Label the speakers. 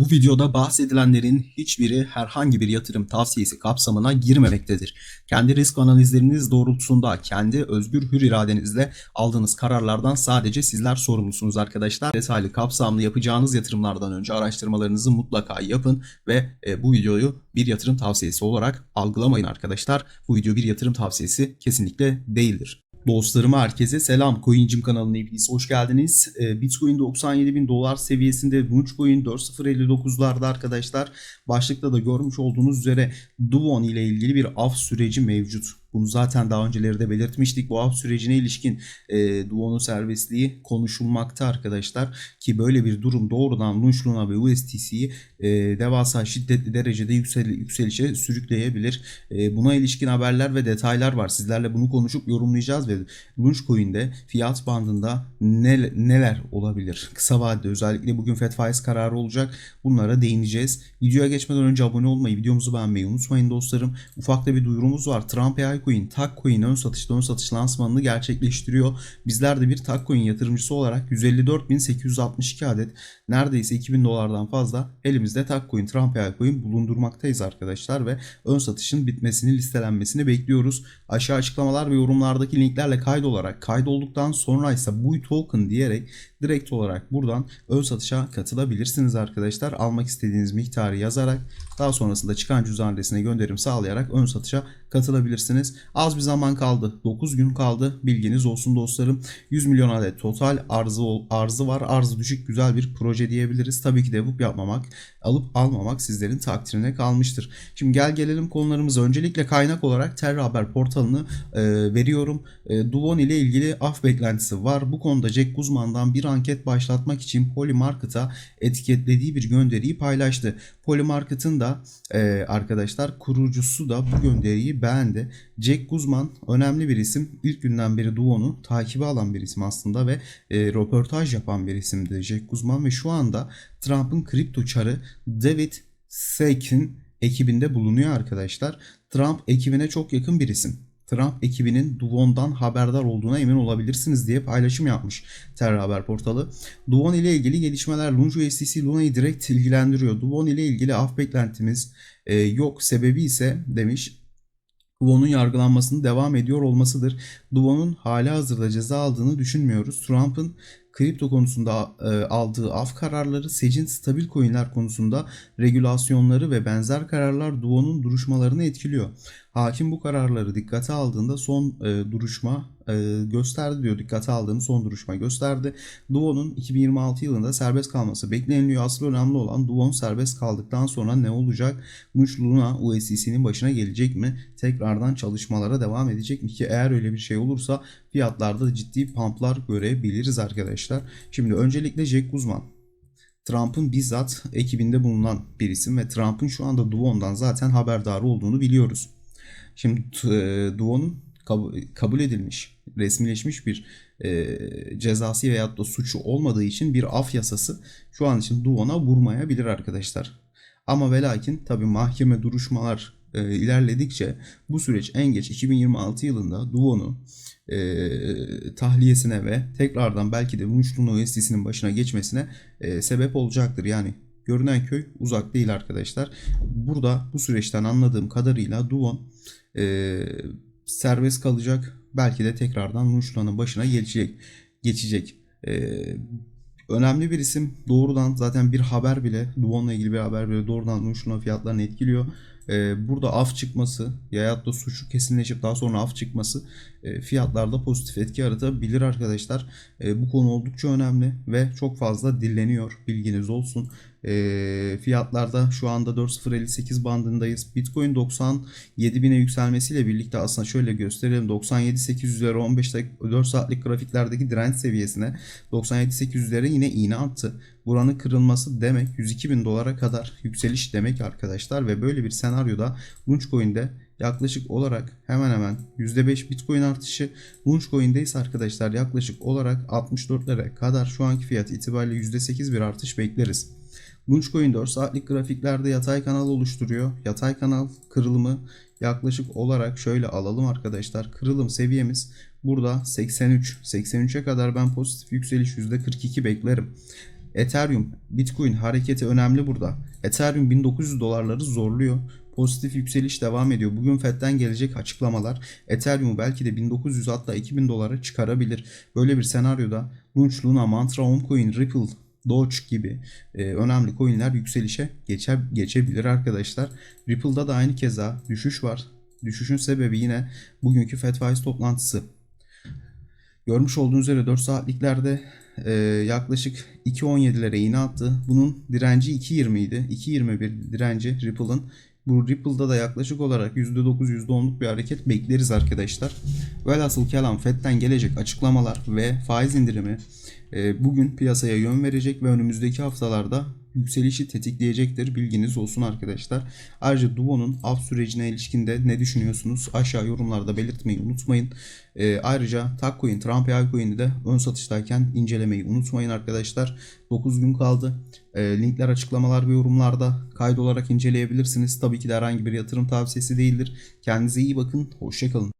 Speaker 1: Bu videoda bahsedilenlerin hiçbiri herhangi bir yatırım tavsiyesi kapsamına girmemektedir. Kendi risk analizleriniz doğrultusunda kendi özgür hür iradenizle aldığınız kararlardan sadece sizler sorumlusunuz arkadaşlar. Detaylı kapsamlı yapacağınız yatırımlardan önce araştırmalarınızı mutlaka yapın ve e, bu videoyu bir yatırım tavsiyesi olarak algılamayın arkadaşlar. Bu video bir yatırım tavsiyesi kesinlikle değildir. Dostlarım herkese selam. CoinCim kanalına hepiniz hoş geldiniz. Ee, Bitcoin 97 bin dolar seviyesinde, Dogecoin 4.059'larda arkadaşlar. Başlıkta da görmüş olduğunuz üzere Duon ile ilgili bir af süreci mevcut. Bunu zaten daha önceleri de belirtmiştik. Bu af sürecine ilişkin e, Duon'un serbestliği konuşulmakta arkadaşlar. Ki böyle bir durum doğrudan Lunch ve USTC'yi e, devasa şiddetli derecede yüksel, yükselişe sürükleyebilir. E, buna ilişkin haberler ve detaylar var. Sizlerle bunu konuşup yorumlayacağız ve Lunch Coin'de fiyat bandında ne, neler olabilir? Kısa vadede özellikle bugün FED faiz kararı olacak. Bunlara değineceğiz. Videoya geçmeden önce abone olmayı, videomuzu beğenmeyi unutmayın dostlarım. Ufak da bir duyurumuz var. Trump AI Coin, TAK Coin ön satışta ön satış lansmanını gerçekleştiriyor. Bizler de bir TAK Coin yatırımcısı olarak 154.862 adet neredeyse 2000 dolardan fazla elimizde TAK Coin, Trump Coin bulundurmaktayız arkadaşlar ve ön satışın bitmesini, listelenmesini bekliyoruz. Aşağı açıklamalar ve yorumlardaki linklerle kaydolarak kaydolduktan sonra ise bu token diyerek direkt olarak buradan ön satışa katılabilirsiniz arkadaşlar. Almak istediğiniz miktarı yazarak daha sonrasında çıkan cüzdan adresine gönderim sağlayarak ön satışa katılabilirsiniz. Az bir zaman kaldı. 9 gün kaldı. Bilginiz olsun dostlarım. 100 milyon adet total arzı arzı var. Arzı düşük güzel bir proje diyebiliriz. Tabii ki de bu yapmamak, alıp almamak sizlerin takdirine kalmıştır. Şimdi gel gelelim konularımıza. Öncelikle kaynak olarak Terra Haber portalını e, veriyorum. E, Duvon ile ilgili af beklentisi var. Bu konuda Jack Guzman'dan bir anket başlatmak için Polymarket'a etiketlediği bir gönderiyi paylaştı. Polymarket'ın da e, arkadaşlar kurucusu da bu gönderiyi beğendi. Jack Guzman önemli bir isim. İlk günden beri Duo'nu takibi alan bir isim aslında ve e, röportaj yapan bir isimdi Jack Guzman ve şu anda Trump'ın kripto çarı David Sake'in ekibinde bulunuyor arkadaşlar. Trump ekibine çok yakın bir isim. Trump ekibinin Duvon'dan haberdar olduğuna emin olabilirsiniz diye paylaşım yapmış Terra Haber portalı. Duvon ile ilgili gelişmeler Lunge USDC Luna'yı direkt ilgilendiriyor. Duvon ile ilgili af beklentimiz e, yok. Sebebi ise demiş Duvon'un yargılanmasının devam ediyor olmasıdır. Duvon'un hala hazırda ceza aldığını düşünmüyoruz. Trump'ın kripto konusunda e, aldığı af kararları, secin stabil coinler konusunda regülasyonları ve benzer kararlar Duo'nun duruşmalarını etkiliyor. Hakim bu kararları dikkate aldığında son e, duruşma e, gösterdi diyor. Dikkate aldığını son duruşma gösterdi. Duo'nun 2026 yılında serbest kalması bekleniliyor. Asıl önemli olan Duo'nun serbest kaldıktan sonra ne olacak? Güç Luna USDC'nin başına gelecek mi? Tekrardan çalışmalara devam edecek mi ki eğer öyle bir şey olursa fiyatlarda ciddi pumplar görebiliriz arkadaşlar. Şimdi öncelikle Jack Guzman Trump'ın bizzat ekibinde bulunan bir isim ve Trump'ın şu anda Duo'ndan zaten haberdar olduğunu biliyoruz. Şimdi e, Duo'nun kabul edilmiş, resmileşmiş bir e, cezası veyahut da suçu olmadığı için bir af yasası şu an için Duon'a vurmayabilir arkadaşlar. Ama ve lakin tabi mahkeme duruşmalar e, ilerledikçe bu süreç en geç 2026 yılında Duon'u e, tahliyesine ve tekrardan belki de Lunçlun OST'sinin başına geçmesine e, sebep olacaktır. Yani görünen köy uzak değil arkadaşlar. Burada bu süreçten anladığım kadarıyla Duon e, serbest kalacak. Belki de tekrardan Lunçlan'ın başına geçecek. geçecek. Önemli bir isim. Doğrudan zaten bir haber bile Duon'la ilgili bir haber bile doğrudan Lunçlan'ın fiyatlarını etkiliyor. Ee, burada af çıkması ya da suçu kesinleşip daha sonra af çıkması e, fiyatlarda pozitif etki yaratabilir arkadaşlar. E, bu konu oldukça önemli ve çok fazla dilleniyor. Bilginiz olsun. E, fiyatlarda şu anda 4.058 bandındayız. Bitcoin 97 bine yükselmesiyle birlikte aslında şöyle gösterelim. 97.800'lere 15 dakika 4 saatlik grafiklerdeki direnç seviyesine 97.800'lere yine iğne attı. Buranın kırılması demek 102 bin dolara kadar yükseliş demek arkadaşlar ve böyle bir senaryoda Launchcoin'de yaklaşık olarak hemen hemen %5 Bitcoin artışı Launchcoin'de ise arkadaşlar yaklaşık olarak 64'lere kadar şu anki fiyat itibariyle %8 bir artış bekleriz. Launchcoin 4 saatlik grafiklerde yatay kanal oluşturuyor. Yatay kanal kırılımı yaklaşık olarak şöyle alalım arkadaşlar. Kırılım seviyemiz burada 83. 83'e kadar ben pozitif yükseliş %42 beklerim. Ethereum, Bitcoin hareketi önemli burada. Ethereum 1900 dolarları zorluyor. Pozitif yükseliş devam ediyor. Bugün FED'den gelecek açıklamalar Ethereum'u belki de 1900 hatta 2000 dolara çıkarabilir. Böyle bir senaryoda Launch, Luna, Mantra, Oncoin, Ripple, Doge gibi e, önemli coinler yükselişe geçer, geçebilir arkadaşlar. Ripple'da da aynı keza düşüş var. Düşüşün sebebi yine bugünkü FED faiz toplantısı. Görmüş olduğunuz üzere 4 saatliklerde e, yaklaşık 2.17'lere iğne attı. Bunun direnci 2.20 idi. 2.21 direnci Ripple'ın. Bu Ripple'da da yaklaşık olarak %9 %10'luk bir hareket bekleriz arkadaşlar. Velhasıl kelam FED'den gelecek açıklamalar ve faiz indirimi e, bugün piyasaya yön verecek ve önümüzdeki haftalarda yükselişi tetikleyecektir. Bilginiz olsun arkadaşlar. Ayrıca Duo'nun af sürecine ilişkinde ne düşünüyorsunuz? Aşağı yorumlarda belirtmeyi unutmayın. E, ayrıca Takcoin, Trump Coin'i de ön satıştayken incelemeyi unutmayın arkadaşlar. 9 gün kaldı. E, linkler açıklamalar ve yorumlarda kaydolarak inceleyebilirsiniz. Tabii ki de herhangi bir yatırım tavsiyesi değildir. Kendinize iyi bakın. Hoşçakalın.